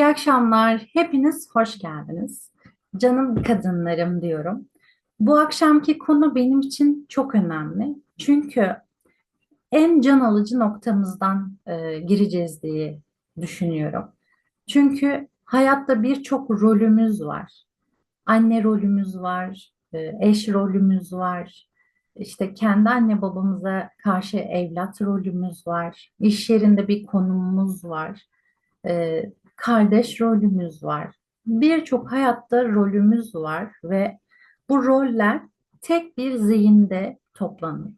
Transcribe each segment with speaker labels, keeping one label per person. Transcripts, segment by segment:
Speaker 1: İyi akşamlar. Hepiniz hoş geldiniz. Canım kadınlarım diyorum. Bu akşamki konu benim için çok önemli. Çünkü en can alıcı noktamızdan e, gireceğiz diye düşünüyorum. Çünkü hayatta birçok rolümüz var. Anne rolümüz var, e, eş rolümüz var. İşte kendi anne babamıza karşı evlat rolümüz var. İş yerinde bir konumumuz var. E, kardeş rolümüz var. Birçok hayatta rolümüz var ve bu roller tek bir zihinde toplanıyor.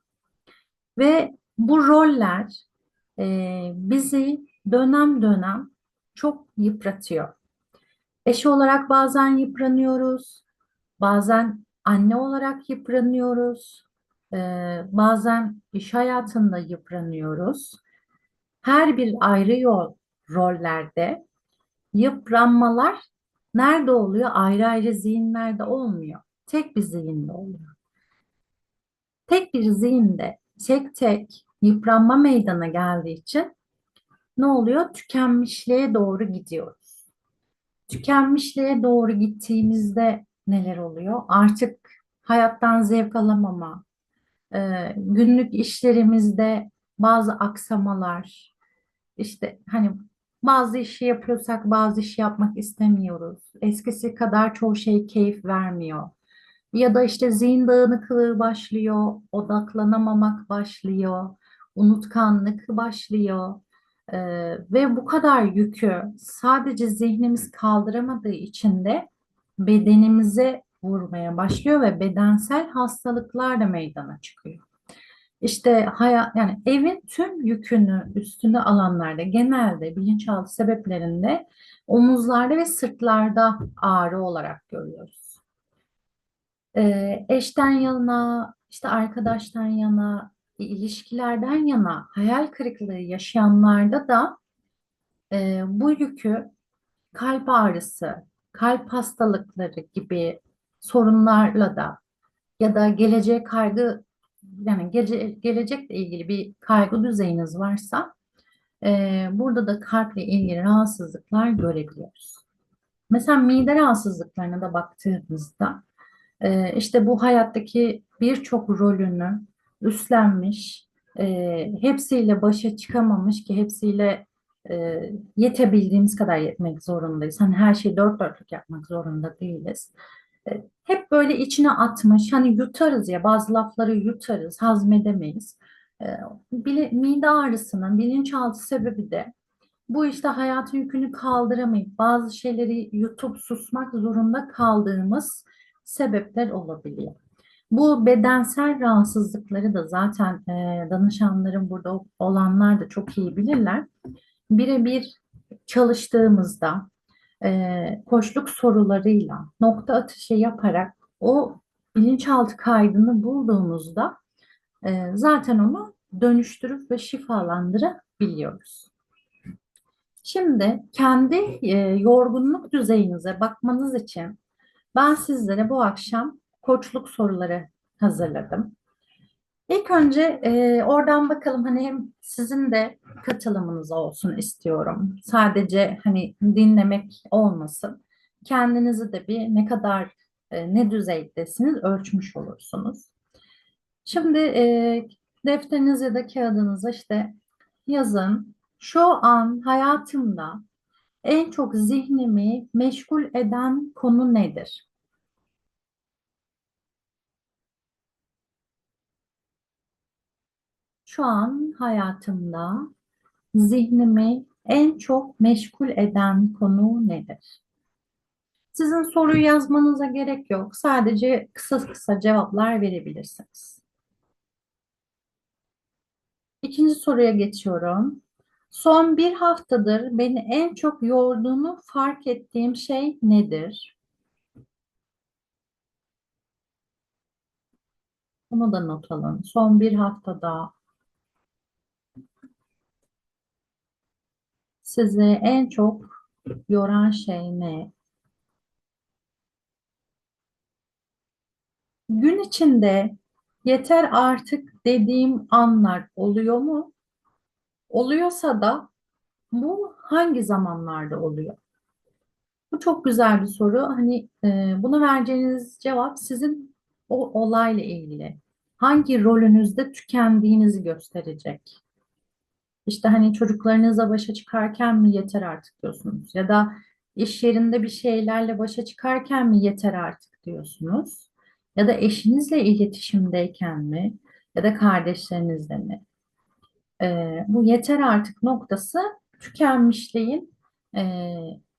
Speaker 1: Ve bu roller e, bizi dönem dönem çok yıpratıyor. Eş olarak bazen yıpranıyoruz, bazen anne olarak yıpranıyoruz, e, bazen iş hayatında yıpranıyoruz. Her bir ayrı yol rollerde yıpranmalar nerede oluyor? Ayrı ayrı zihinlerde olmuyor. Tek bir zihinde oluyor. Tek bir zihinde tek tek yıpranma meydana geldiği için ne oluyor? Tükenmişliğe doğru gidiyoruz. Tükenmişliğe doğru gittiğimizde neler oluyor? Artık hayattan zevk alamama, e, günlük işlerimizde bazı aksamalar, işte hani bazı işi yapıyorsak bazı işi yapmak istemiyoruz. Eskisi kadar çoğu şey keyif vermiyor. Ya da işte zihin dağınıklığı başlıyor, odaklanamamak başlıyor, unutkanlık başlıyor. Ee, ve bu kadar yükü sadece zihnimiz kaldıramadığı için de bedenimize vurmaya başlıyor ve bedensel hastalıklar da meydana çıkıyor. İşte hayat yani evin tüm yükünü üstüne alanlarda genelde bilinçaltı sebeplerinde omuzlarda ve sırtlarda ağrı olarak görüyoruz. Ee, eşten yana, işte arkadaştan yana, ilişkilerden yana hayal kırıklığı yaşayanlarda da e, bu yükü kalp ağrısı, kalp hastalıkları gibi sorunlarla da ya da geleceğe kaygı yani gece, gelecekle ilgili bir kaygı düzeyiniz varsa e, burada da kalple ilgili rahatsızlıklar görebiliyoruz. Mesela mide rahatsızlıklarına da baktığımızda e, işte bu hayattaki birçok rolünü üstlenmiş, e, hepsiyle başa çıkamamış ki hepsiyle e, yetebildiğimiz kadar yetmek zorundayız. Hani her şeyi dört dörtlük yapmak zorunda değiliz. Hep böyle içine atmış, hani yutarız ya bazı lafları yutarız, hazmedemeyiz. E, bile, mide ağrısının bilinçaltı sebebi de bu işte hayatın yükünü kaldıramayıp bazı şeyleri yutup susmak zorunda kaldığımız sebepler olabiliyor. Bu bedensel rahatsızlıkları da zaten e, danışanların burada olanlar da çok iyi bilirler. Birebir çalıştığımızda koçluk sorularıyla nokta atışı yaparak o bilinçaltı kaydını bulduğumuzda e, zaten onu dönüştürüp ve şifalandırabiliyoruz. Şimdi kendi e, yorgunluk düzeyinize bakmanız için ben sizlere bu akşam koçluk soruları hazırladım. İlk önce e, oradan bakalım hani hem sizin de katılımınız olsun istiyorum. Sadece hani dinlemek olmasın. Kendinizi de bir ne kadar e, ne düzeydesiniz ölçmüş olursunuz. Şimdi e, defteriniz ya da kağıdınıza işte yazın. Şu an hayatımda en çok zihnimi meşgul eden konu nedir? Şu an hayatımda zihnimi en çok meşgul eden konu nedir? Sizin soruyu yazmanıza gerek yok. Sadece kısa kısa cevaplar verebilirsiniz. İkinci soruya geçiyorum. Son bir haftadır beni en çok yorduğunu fark ettiğim şey nedir? Bunu da not alın. Son bir haftada sizi en çok yoran şey ne? Gün içinde yeter artık dediğim anlar oluyor mu? Oluyorsa da bu hangi zamanlarda oluyor? Bu çok güzel bir soru. Hani e, buna vereceğiniz cevap sizin o olayla ilgili. Hangi rolünüzde tükendiğinizi gösterecek. İşte hani çocuklarınızla başa çıkarken mi yeter artık diyorsunuz? Ya da iş yerinde bir şeylerle başa çıkarken mi yeter artık diyorsunuz? Ya da eşinizle iletişimdeyken mi? Ya da kardeşlerinizle mi? Ee, bu yeter artık noktası tükenmişliğin e,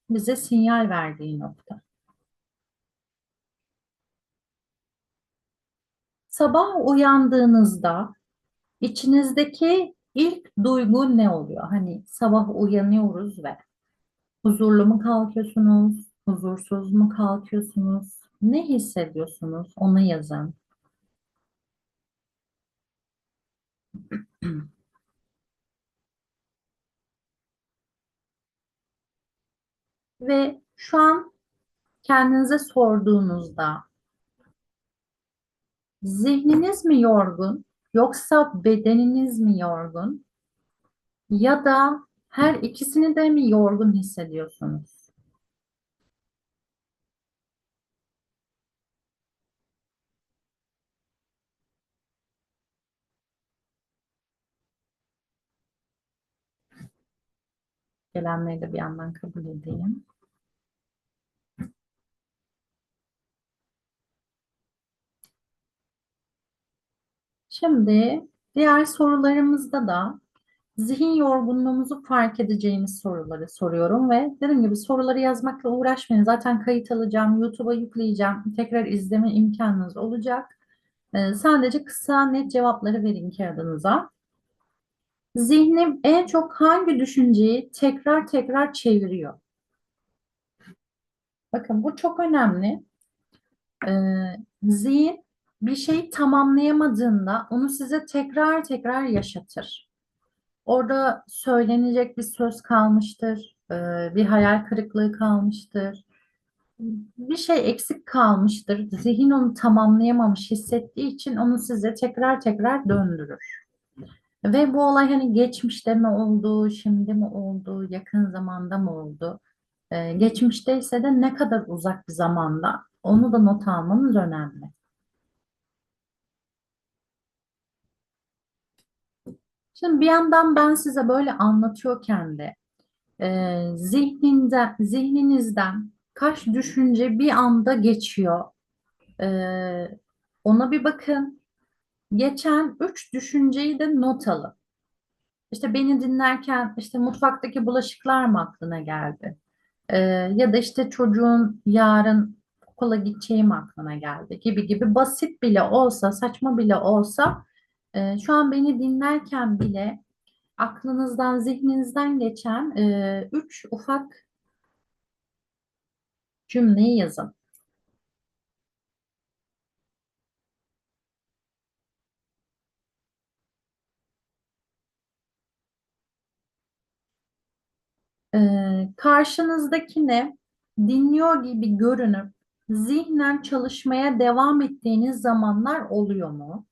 Speaker 1: bize sinyal verdiği nokta. Sabah uyandığınızda içinizdeki ilk duygu ne oluyor? Hani sabah uyanıyoruz ve huzurlu mu kalkıyorsunuz, huzursuz mu kalkıyorsunuz? Ne hissediyorsunuz? Onu yazın. Ve şu an kendinize sorduğunuzda zihniniz mi yorgun yoksa bedeniniz mi yorgun ya da her ikisini de mi yorgun hissediyorsunuz? Gelenleri de bir yandan kabul edeyim. Şimdi diğer sorularımızda da zihin yorgunluğumuzu fark edeceğimiz soruları soruyorum ve dediğim gibi soruları yazmakla uğraşmayın. Zaten kayıt alacağım, YouTube'a yükleyeceğim. Tekrar izleme imkanınız olacak. Ee, sadece kısa net cevapları verin kağıdınıza. Zihnim en çok hangi düşünceyi tekrar tekrar çeviriyor? Bakın bu çok önemli. Ee, zihin bir şeyi tamamlayamadığında onu size tekrar tekrar yaşatır. Orada söylenecek bir söz kalmıştır, e, bir hayal kırıklığı kalmıştır, bir şey eksik kalmıştır. Zihin onu tamamlayamamış hissettiği için onu size tekrar tekrar döndürür. Ve bu olay hani geçmişte mi oldu, şimdi mi oldu, yakın zamanda mı oldu? Ee, geçmişteyse de ne kadar uzak bir zamanda onu da not almanız önemli. Şimdi bir yandan ben size böyle anlatıyorken de e, zihninden, zihninizden kaç düşünce bir anda geçiyor. E, ona bir bakın. Geçen üç düşünceyi de not alın. İşte beni dinlerken işte mutfaktaki bulaşıklar mı aklına geldi? E, ya da işte çocuğun yarın okula gideceği mi aklına geldi gibi gibi basit bile olsa, saçma bile olsa e, şu an beni dinlerken bile aklınızdan, zihninizden geçen e, üç ufak cümleyi yazın. E, karşınızdakini dinliyor gibi görünüp zihnen çalışmaya devam ettiğiniz zamanlar oluyor mu?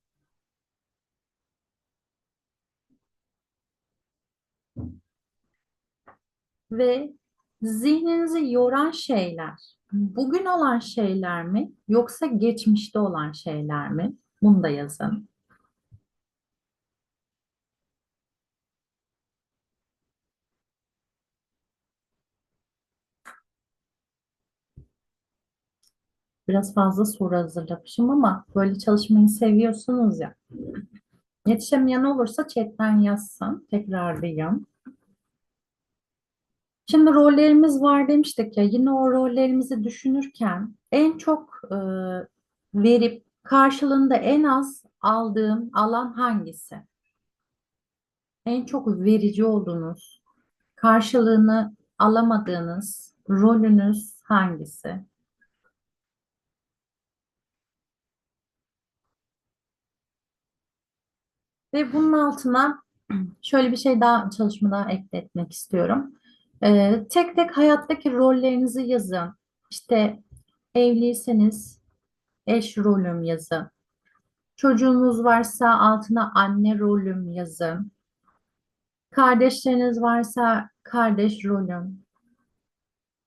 Speaker 1: Ve zihninizi yoran şeyler bugün olan şeyler mi yoksa geçmişte olan şeyler mi? Bunu da yazın. Biraz fazla soru hazırlamışım ama böyle çalışmayı seviyorsunuz ya. Yetişemeyen olursa chatten yazsın. Tekrarlayayım. Şimdi rollerimiz var demiştik ya. Yine o rollerimizi düşünürken en çok e, verip karşılığında en az aldığım alan hangisi? En çok verici olduğunuz, karşılığını alamadığınız rolünüz hangisi? Ve bunun altına şöyle bir şey daha çalışmada ekletmek istiyorum. Ee, tek tek hayattaki rollerinizi yazın. İşte evliyseniz eş rolüm yazın. Çocuğunuz varsa altına anne rolüm yazın. Kardeşleriniz varsa kardeş rolüm.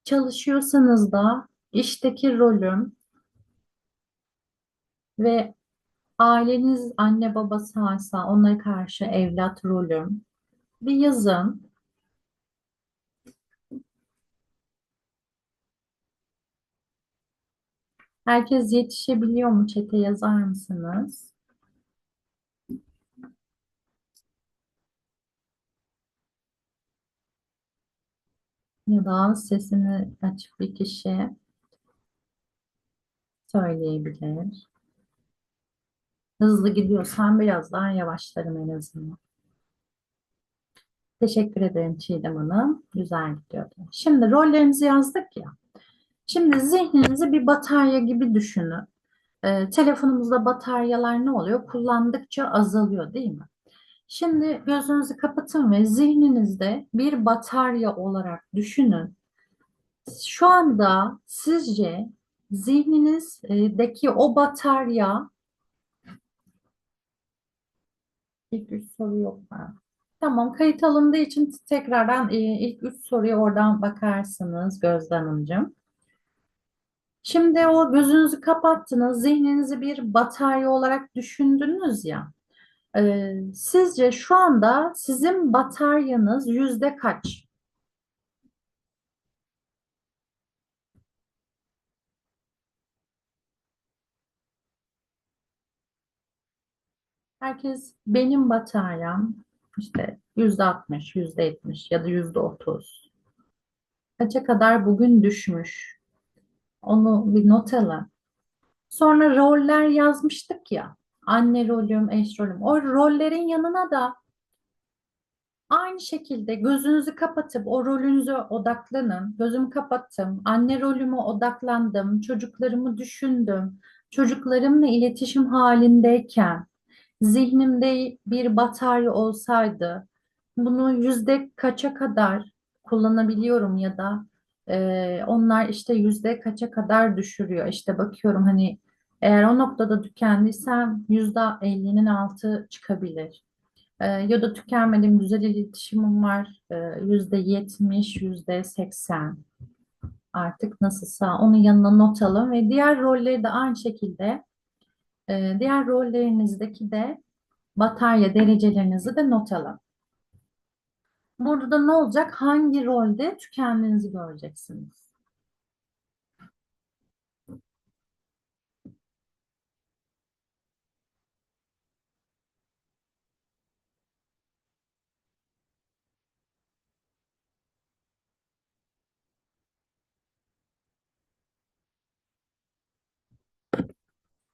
Speaker 1: Çalışıyorsanız da işteki rolüm ve aileniz anne baba sağsa onlara karşı evlat rolüm bir yazın. Herkes yetişebiliyor mu? Çete yazar mısınız? Ya da sesini açık bir kişi söyleyebilir. Hızlı gidiyorsan biraz daha yavaşlarım en azından. Teşekkür ederim Çiğdem Hanım. Güzel gidiyordu. Şimdi rollerimizi yazdık ya. Şimdi zihninizi bir batarya gibi düşünün. Ee, telefonumuzda bataryalar ne oluyor? Kullandıkça azalıyor değil mi? Şimdi gözünüzü kapatın ve zihninizde bir batarya olarak düşünün. Şu anda sizce zihninizdeki o batarya ilk üç soru yok mu? Tamam, kayıt alındığı için tekrardan e, ilk üç soruya oradan bakarsınız Gözde Hanımcığım. Şimdi o gözünüzü kapattınız, zihninizi bir batarya olarak düşündünüz ya. E, sizce şu anda sizin bataryanız yüzde kaç? Herkes benim bataryam işte yüzde altmış, yüzde yetmiş ya da yüzde otuz. Kaça kadar bugün düşmüş? Onu bir not alın. Sonra roller yazmıştık ya. Anne rolüm, eş rolüm. O rollerin yanına da aynı şekilde gözünüzü kapatıp o rolünüze odaklanın. Gözümü kapattım. Anne rolüme odaklandım. Çocuklarımı düşündüm. Çocuklarımla iletişim halindeyken zihnimde bir batarya olsaydı bunu yüzde kaça kadar kullanabiliyorum ya da onlar işte yüzde kaça kadar düşürüyor. İşte bakıyorum hani eğer o noktada tükendiysem yüzde ellinin altı çıkabilir. Ya da tükenmedim güzel iletişimim var yüzde yetmiş, yüzde seksen artık nasılsa onun yanına not alın ve diğer rolleri de aynı şekilde diğer rollerinizdeki de batarya derecelerinizi de not alın. Burada da ne olacak? Hangi rolde tükendiğinizi göreceksiniz.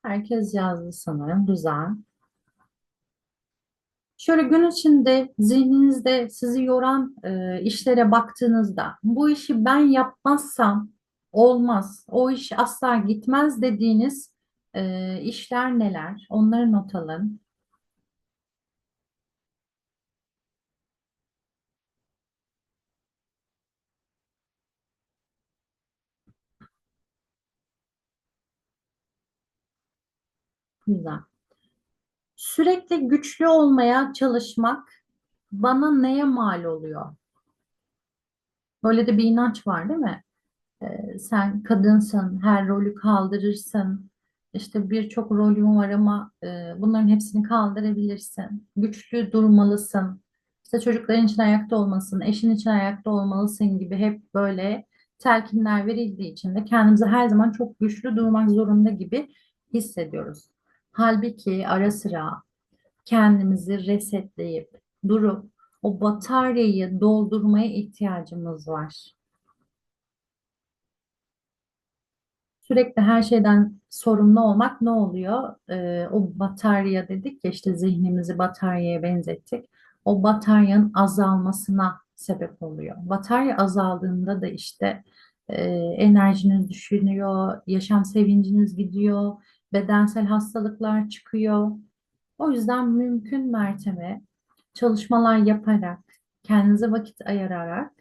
Speaker 1: Herkes yazdı sanırım. Güzel. Şöyle gün içinde zihninizde sizi yoran e, işlere baktığınızda bu işi ben yapmazsam olmaz, o iş asla gitmez dediğiniz e, işler neler? Onları not alın. Güzel. Sürekli güçlü olmaya çalışmak bana neye mal oluyor? Böyle de bir inanç var değil mi? Ee, sen kadınsın, her rolü kaldırırsın. İşte birçok rolün var ama e, bunların hepsini kaldırabilirsin. Güçlü durmalısın. İşte çocukların için ayakta olmasın, eşin için ayakta olmalısın gibi hep böyle telkinler verildiği için de kendimizi her zaman çok güçlü durmak zorunda gibi hissediyoruz. Halbuki ara sıra kendimizi resetleyip durup o bataryayı doldurmaya ihtiyacımız var. Sürekli her şeyden sorumlu olmak ne oluyor? Ee, o batarya dedik ya işte zihnimizi bataryaya benzettik. O bataryanın azalmasına sebep oluyor. Batarya azaldığında da işte e, enerjiniz düşüyor, yaşam sevinciniz gidiyor, bedensel hastalıklar çıkıyor. O yüzden mümkün mertebe çalışmalar yaparak, kendinize vakit ayırarak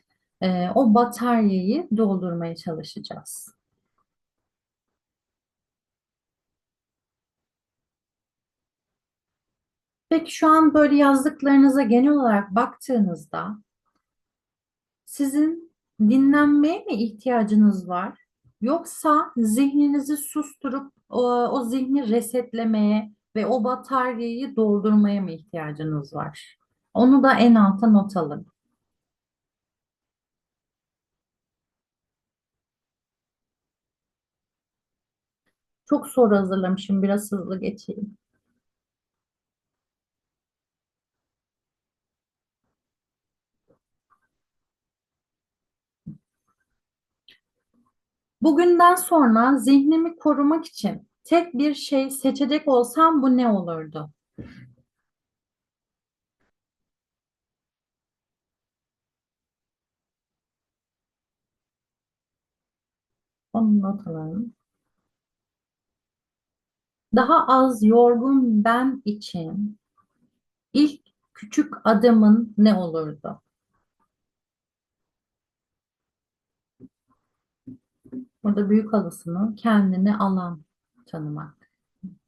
Speaker 1: e, o bataryayı doldurmaya çalışacağız. Peki şu an böyle yazdıklarınıza genel olarak baktığınızda sizin dinlenmeye mi ihtiyacınız var? Yoksa zihninizi susturup o, o zihni resetlemeye ve o bataryayı doldurmaya mı ihtiyacınız var? Onu da en alta not alın. Çok soru hazırlamışım. Biraz hızlı geçeyim. Bugünden sonra zihnimi korumak için tek bir şey seçecek olsam bu ne olurdu? Onu not alalım. Daha az yorgun ben için ilk küçük adımın ne olurdu? Burada büyük halısını kendini alan tanımak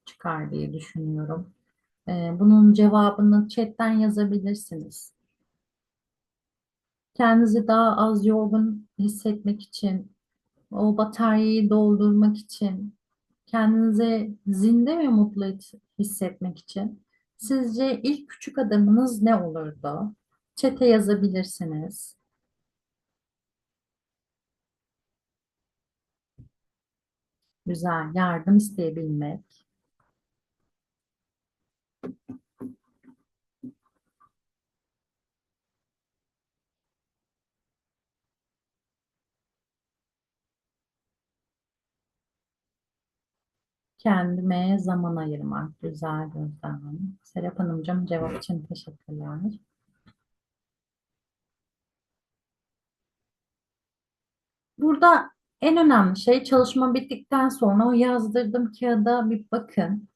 Speaker 1: çıkar diye düşünüyorum. Ee, bunun cevabını chatten yazabilirsiniz. Kendinizi daha az yorgun hissetmek için, o bataryayı doldurmak için, kendinizi zinde ve mutlu his- hissetmek için sizce ilk küçük adımınız ne olurdu? Çete yazabilirsiniz. Güzel, yardım isteyebilmek. Kendime zaman ayırmak. Güzel gözlem. Serap Hanımcığım cevap için teşekkürler. Burada en önemli şey çalışma bittikten sonra o yazdırdığım kağıda bir bakın.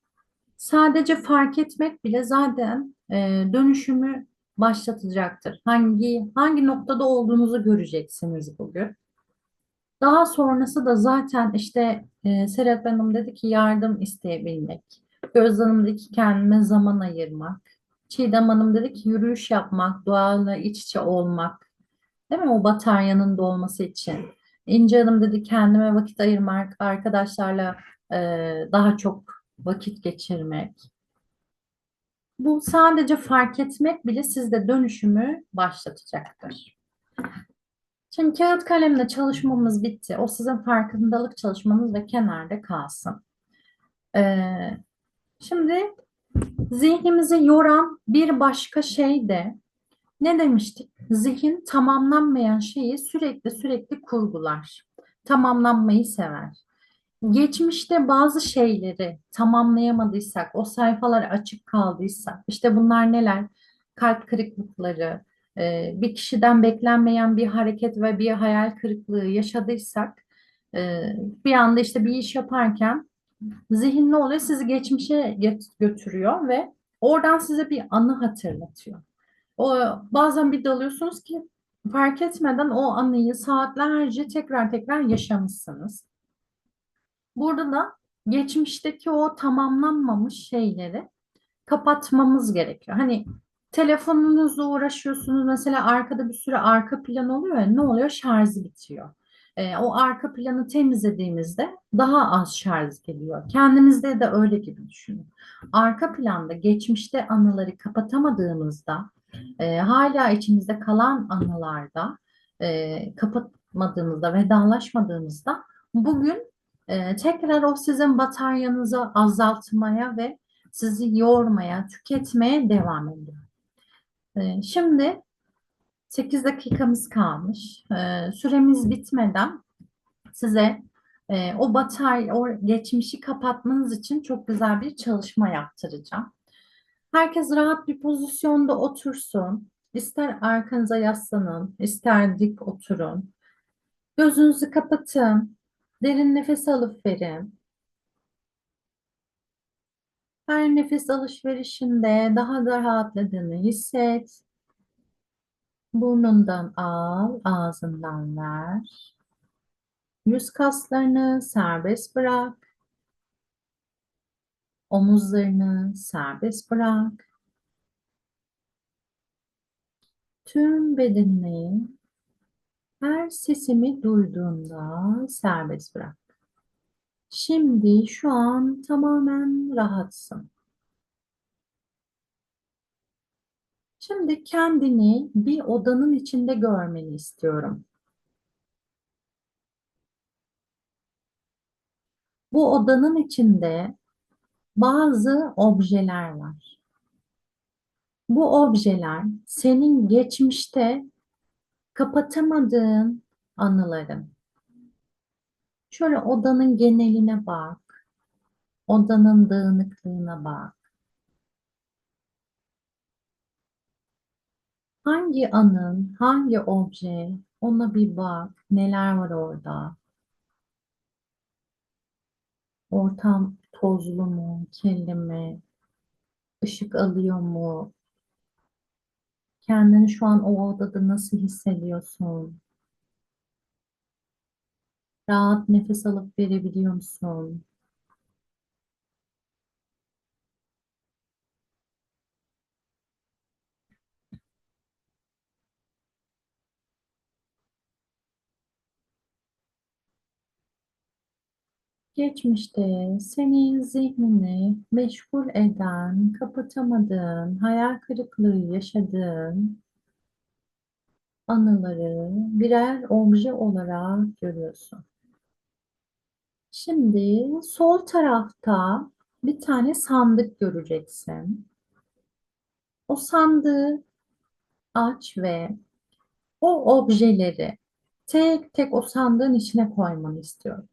Speaker 1: Sadece fark etmek bile zaten e, dönüşümü başlatacaktır. Hangi hangi noktada olduğunuzu göreceksiniz bugün. Daha sonrası da zaten işte e, Serap Hanım dedi ki yardım isteyebilmek. Gözde Hanım dedi ki kendime zaman ayırmak. Çiğdem Hanım dedi ki yürüyüş yapmak, doğayla iç içe olmak. Değil mi? O bataryanın dolması için. İnce Hanım dedi kendime vakit ayırmak, arkadaşlarla e, daha çok vakit geçirmek. Bu sadece fark etmek bile sizde dönüşümü başlatacaktır. Şimdi kağıt kalemle çalışmamız bitti. O sizin farkındalık çalışmanız ve kenarda kalsın. Ee, şimdi zihnimizi yoran bir başka şey de ne demiştik? Zihin tamamlanmayan şeyi sürekli sürekli kurgular. Tamamlanmayı sever. Geçmişte bazı şeyleri tamamlayamadıysak, o sayfalar açık kaldıysa, işte bunlar neler? Kalp kırıklıkları, e, bir kişiden beklenmeyen bir hareket ve bir hayal kırıklığı yaşadıysak, e, bir anda işte bir iş yaparken zihin ne oluyor? Sizi geçmişe götürüyor ve oradan size bir anı hatırlatıyor. O bazen bir dalıyorsunuz ki fark etmeden o anıyı saatlerce tekrar tekrar yaşamışsınız. Burada da geçmişteki o tamamlanmamış şeyleri kapatmamız gerekiyor. Hani telefonunuzla uğraşıyorsunuz mesela arkada bir sürü arka plan oluyor ya ne oluyor? Şarjı bitiyor. Ee, o arka planı temizlediğimizde daha az şarj geliyor. Kendinizde de öyle gibi düşünün. Arka planda geçmişte anıları kapatamadığımızda e, hala içimizde kalan anılarda e, kapatmadığımızda, vedalaşmadığımızda bugün e, tekrar o sizin bataryanızı azaltmaya ve sizi yormaya, tüketmeye devam ediyor. E, şimdi 8 dakikamız kalmış. E, süremiz bitmeden size e, o batarya, o geçmişi kapatmanız için çok güzel bir çalışma yaptıracağım. Herkes rahat bir pozisyonda otursun. İster arkanıza yaslanın, ister dik oturun. Gözünüzü kapatın. Derin nefes alıp verin. Her nefes alışverişinde daha da rahatladığını hisset. Burnundan al, ağzından ver. Yüz kaslarını serbest bırak. Omuzlarını serbest bırak. Tüm bedenini Her sesimi duyduğunda serbest bırak. Şimdi şu an tamamen rahatsın. Şimdi kendini bir odanın içinde görmeni istiyorum. Bu odanın içinde bazı objeler var. Bu objeler senin geçmişte kapatamadığın anıların. Şöyle odanın geneline bak. Odanın dağınıklığına bak. Hangi anın, hangi obje, ona bir bak. Neler var orada? Ortam tozlu mu, kirli mi? Işık alıyor mu? Kendini şu an o odada nasıl hissediyorsun? Rahat nefes alıp verebiliyor musun? Geçmişte senin zihnini meşgul eden, kapatamadığın, hayal kırıklığı yaşadığın anıları birer obje olarak görüyorsun. Şimdi sol tarafta bir tane sandık göreceksin. O sandığı aç ve o objeleri tek tek o sandığın içine koymanı istiyorum.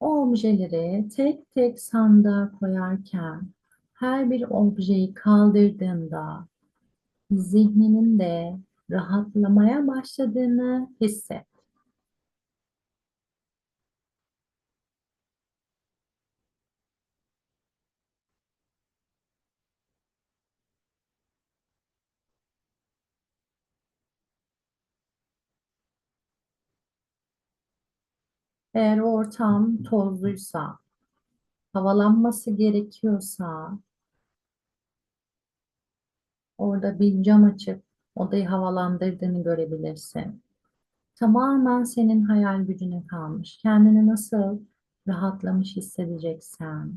Speaker 1: O objeleri tek tek sandığa koyarken her bir objeyi kaldırdığında zihninin de rahatlamaya başladığını hisset. Eğer ortam tozluysa, havalanması gerekiyorsa, orada bir cam açıp odayı havalandırdığını görebilirsin. Tamamen senin hayal gücüne kalmış. Kendini nasıl rahatlamış hissedeceksen.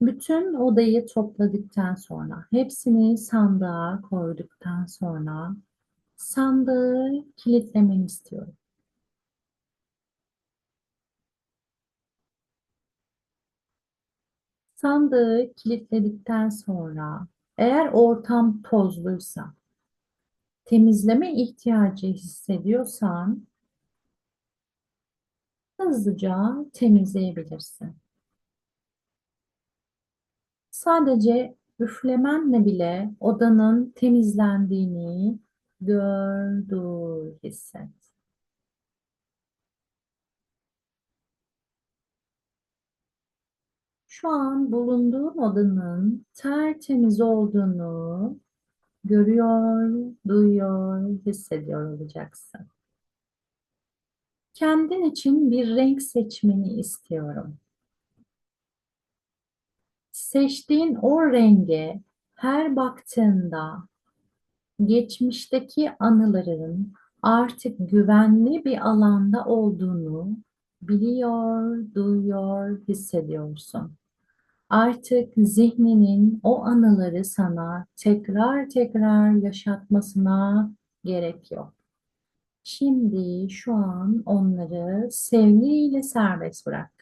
Speaker 1: Bütün odayı topladıktan sonra, hepsini sandığa koyduktan sonra sandığı kilitlemeni istiyorum. Sandığı kilitledikten sonra eğer ortam tozluysa, temizleme ihtiyacı hissediyorsan hızlıca temizleyebilirsin. Sadece üflemenle bile odanın temizlendiğini gör, duy, hisset. Şu an bulunduğun odanın tertemiz olduğunu görüyor, duyuyor, hissediyor olacaksın. Kendin için bir renk seçmeni istiyorum. Seçtiğin o renge her baktığında geçmişteki anıların artık güvenli bir alanda olduğunu biliyor, duyuyor, hissediyorsun. Artık zihninin o anıları sana tekrar tekrar yaşatmasına gerek yok. Şimdi şu an onları sevgiyle serbest bırak.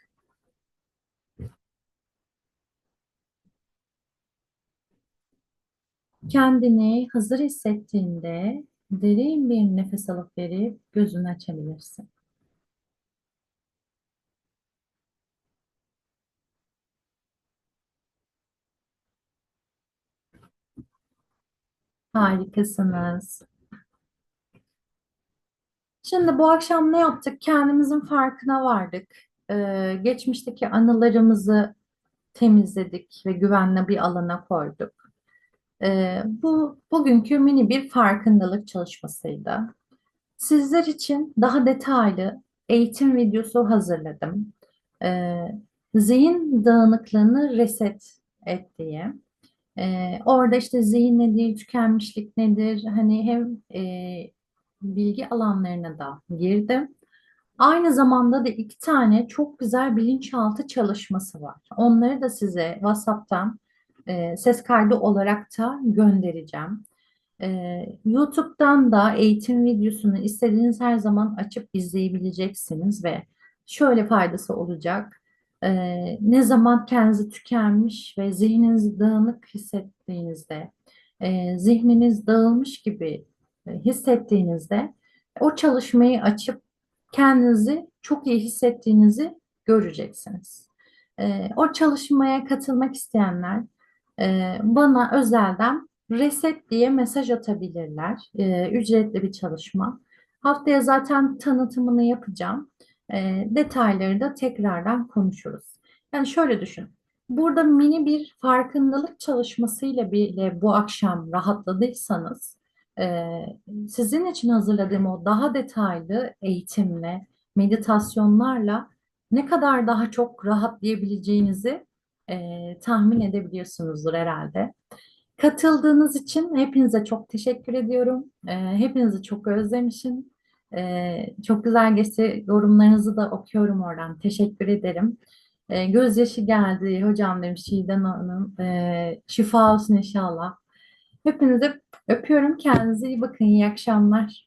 Speaker 1: Kendini hazır hissettiğinde derin bir nefes alıp verip gözünü açabilirsin. Harikasınız. Şimdi bu akşam ne yaptık? Kendimizin farkına vardık. Ee, geçmişteki anılarımızı temizledik ve güvenli bir alana koyduk. Ee, bu bugünkü mini bir farkındalık çalışmasıydı. Sizler için daha detaylı eğitim videosu hazırladım. e, zihin dağınıklığını reset et diye. E, orada işte zihin nedir, tükenmişlik nedir, hani hem e, bilgi alanlarına da girdim. Aynı zamanda da iki tane çok güzel bilinçaltı çalışması var. Onları da size WhatsApp'tan e, ses kaydı olarak da göndereceğim. E, YouTube'dan da eğitim videosunu istediğiniz her zaman açıp izleyebileceksiniz ve şöyle faydası olacak. E, ne zaman kendinizi tükenmiş ve zihniniz dağınık hissettiğinizde, e, zihniniz dağılmış gibi e, hissettiğinizde o çalışmayı açıp kendinizi çok iyi hissettiğinizi göreceksiniz. E, o çalışmaya katılmak isteyenler e, bana özelden reset diye mesaj atabilirler. E, ücretli bir çalışma. Haftaya zaten tanıtımını yapacağım. E, detayları da tekrardan konuşuruz. Yani şöyle düşün. Burada mini bir farkındalık çalışmasıyla bile bu akşam rahatladıysanız, e, sizin için hazırladığım o daha detaylı eğitimle, meditasyonlarla ne kadar daha çok rahatlayabileceğinizi e, tahmin edebiliyorsunuzdur herhalde. Katıldığınız için hepinize çok teşekkür ediyorum. E, hepinizi çok özlemişim. E, çok güzel geçti. Yorumlarınızı da okuyorum oradan. Teşekkür ederim. E, gözyaşı geldi hocam demiş Çiğdem Hanım. E, şifa olsun inşallah. Hepinizi öpüyorum. Kendinize iyi bakın. İyi akşamlar.